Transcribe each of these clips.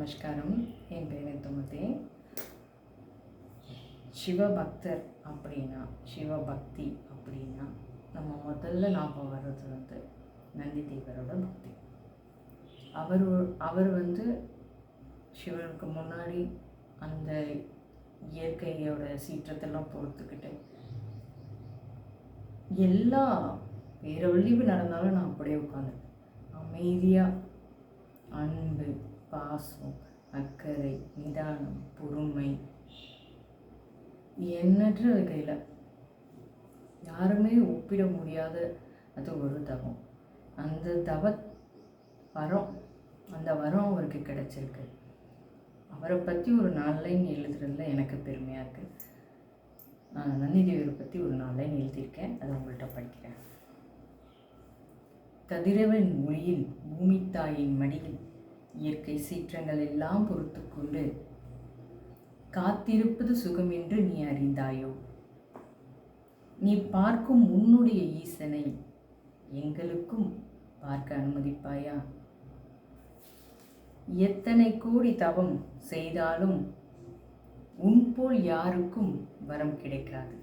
நமஸ்காரம். என் பேர் நித்துமதி சிவபக்தர் அப்படின்னா சிவபக்தி அப்படின்னா நம்ம முதல்ல ஞாபகம் வர்றது வந்து நந்தி தேவரோட பக்தி. அவர் அவர் வந்து சிவனுக்கு முன்னாடி அந்த இயற்கையோட சீற்றத்தெல்லாம் பொறுத்துக்கிட்டு எல்லா பேரொழிவு நடந்தாலும் நான் அப்படியே உட்காந்து அமைதியாக பாசம் அக்கறை நிதானம் பொறுமை. எண்ணற்ற வகையில் யாருமே ஒப்பிட முடியாத அது ஒரு தவம். அந்த தவ வரம் அந்த வரம் அவருக்கு கிடைச்சிருக்கு. அவரை பற்றி ஒரு நாலு லைன் எழுதுறதுல எனக்கு பெருமையாக இருக்குது நான் நந்திதேவரை பற்றி ஒரு நாலு எழுதியிருக்கேன். அதை உங்கள்கிட்ட படிக்கிறேன். கதிரவன் மொழியில் பூமித்தாயின் மடியில் இயற்கை சீற்றங்கள் எல்லாம் பொறுத்து கொண்டு காத்திருப்பது சுகம் என்று நீ அறிந்தாயோ? நீ பார்க்கும் உன்னுடைய ஈசனை எங்களுக்கும் பார்க்க அனுமதிப்பாயா? எத்தனை கோடி தவம் செய்தாலும் உன் போல் யாருக்கும் வரம் கிடைக்காது.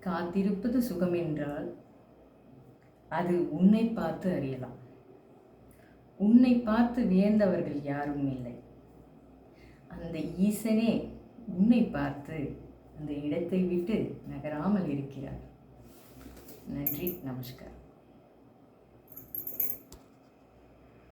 காத்திருப்பது சுகம் என்றால் அது உன்னை பார்த்து அறியலாம். உன்னை பார்த்து வியந்தவர்கள் யாரும் இல்லை. அந்த ஈசனே உன்னை பார்த்து அந்த இடத்தை விட்டு நகராமல் இருக்கிறார். நன்றி நமஸ்காரம்.